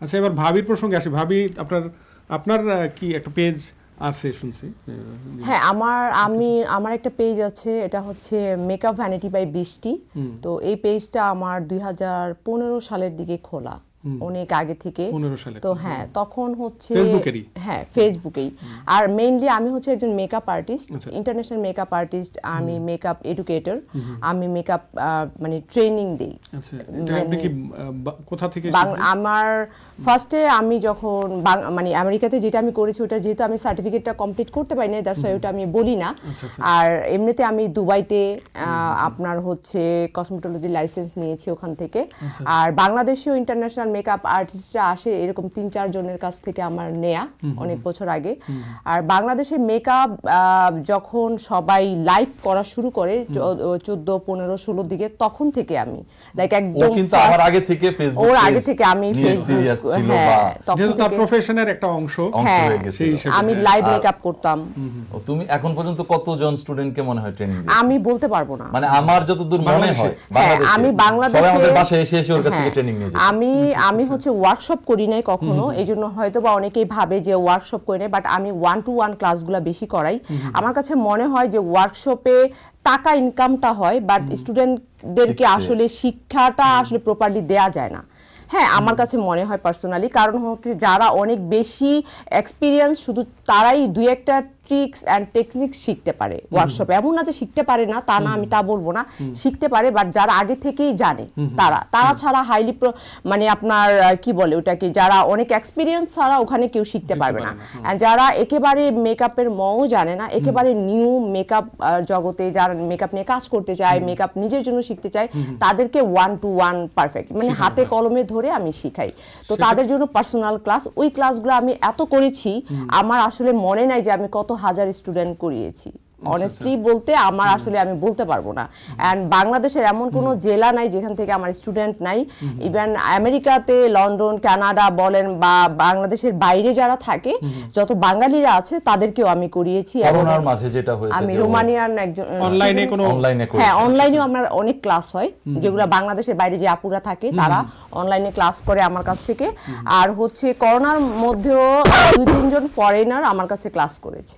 আচ্ছা এবার ভাবির প্রসঙ্গে আসি। ভাবি আপনার আপনার কি একটা পেজ আছে শুনছি? হ্যাঁ আমার আমি আমার একটা পেজ আছে এটা হচ্ছে মেকআপ ভ্যানিটি বাই বৃষ্টি তো এই পেজটা আমার দুই হাজার পনেরো সালের দিকে খোলা। অনেক আগে থেকে। তো হ্যাঁ তখন হচ্ছে হ্যাঁ ফেসবুকেই আর মেইনলি আমি হচ্ছে একজন makeup artist. International makeup artist আমি মেকআপ এডুকেটর আমি মেকআপ মানে ট্রেনিং দিই। আচ্ছা বা- কোথা থেকে আমার ফার্স্টে আমি যখন মানে আমেরিকাতে যেটা আমি করেছি ওটা যেহেতু আমি সার্টিফিকেটটা কমপ্লিট করতে পারি না দ্যাটস ওটা আমি বলি না। আচ্ছা, আচ্ছা। আর এমনিতে আমি দুবাইতে আপনার হচ্ছে কসমেটোলজি লাইসেন্স নিয়েছি ওখান থেকে। আর বাংলাদেশেও ইন্টারন্যাশনাল মেকআপ আর্টিস্টরা আসে এরকম তিন চার জনের কাছ থেকে আমার নেয়া অনেক বছর আগে। আর বাংলাদেশে মেকআপ যখন সবাই লাইভ করা শুরু করে চোদ্দ পনেরো ষোলোর দিকে তখন থেকে আমি লাইক একদম কিন্তু আমার আগে থেকে ফেসবুক ওর আগে থেকে আমি ফেসবুক ছিল হ্যাঁ বা তখন তার প্রফেশনের একটা অংশ অংশ হ্যাঁ, হয়ে। গেছে আমি হ্যাঁ, লাইভ মেকআপ করতাম। তুমি এখন পর্যন্ত কতজন স্টুডেন্টকে মনে হয় ট্রেনিং আমি বলতে পারব না। মানে আমার যতদূর মনে হয় হ্যাঁ, আমি বাংলাদেশে আমাদের বাসায় এসে এসে ওর কাছ থেকে হ্যাঁ, ট্রেনিং নিয়ে আমি আমি হচ্ছে ওয়ার্কশপ করি নাই কখনো এই জন্য হয়তো বা অনেকেই ভাবে যে ওয়ার্কশপ করি নাই বাট আমি ওয়ান টু ওয়ান ক্লাসগুলো বেশি করাই। আমার কাছে মনে হয় যে ওয়ার্কশপে টাকা ইনকামটা হয় বাট স্টুডেন্টদেরকে আসলে শিক্ষাটা আসলে প্রপারলি দেয়া যায় না। হ্যাঁ আমার কাছে মনে হয় পার্সোনালি কারণ হচ্ছে যারা অনেক বেশি এক্সপিরিয়েন্স শুধু তারাই দুই একটা ট্রিক্স অ্যান্ড টেকনিক শিখতে পারে ওয়ার্কশপে এমন না যে শিখতে পারে না তা না আমি তা বলব না। শিখতে পারে বাট যারা আগে থেকেই জানে তারা তারা ছাড়া হাইলি মানে আপনার কি বলে ওটাকে যারা অনেক এক্সপিরিয়েন্স ছাড়া ওখানে কেউ শিখতে পারবে না। যারা একেবারে মেকআপের মও জানে না একেবারে নিউ মেকআপ জগতে যারা মেকআপ নিয়ে কাজ করতে চায় মেকআপ নিজের জন্য শিখতে চায় তাদেরকে ওয়ান টু ওয়ান পারফেক্ট মানে হাতে কলমে ধরে আমি শিখাই। তো তাদের জন্য পার্সোনাল ক্লাস ওই ক্লাসগুলো আমি এত করেছি আমার আসলে মনে নাই যে আমি কত হাজার স্টুডেন্ট করিয়েছি। অনেস্টলি বলতে আমার আসলে আমি বলতে পারব না। অ্যান্ড বাংলাদেশের এমন কোনো জেলা নাই যেখান থেকে আমার স্টুডেন্ট নাই। ইভেন আমেরিকাতে লন্ডন কানাডা বলেন বা বাংলাদেশের বাইরে যারা থাকে যত বাঙালিরা আছে তাদেরকেও আমি করিয়েছি করোনার মাঝে যেটা হয়েছে আমি রোমানিয়ান একজন অনলাইনে কোনো অনলাইনে হ্যাঁ অনলাইনেও আমার অনেক ক্লাস হয় যেগুলো বাংলাদেশের বাইরে যে আপুরা থাকে তারা অনলাইনে ক্লাস করে আমার কাছ থেকে। আর হচ্ছে করোনার মধ্যেও দুই তিনজন ফরেনার আমার কাছে ক্লাস করেছে।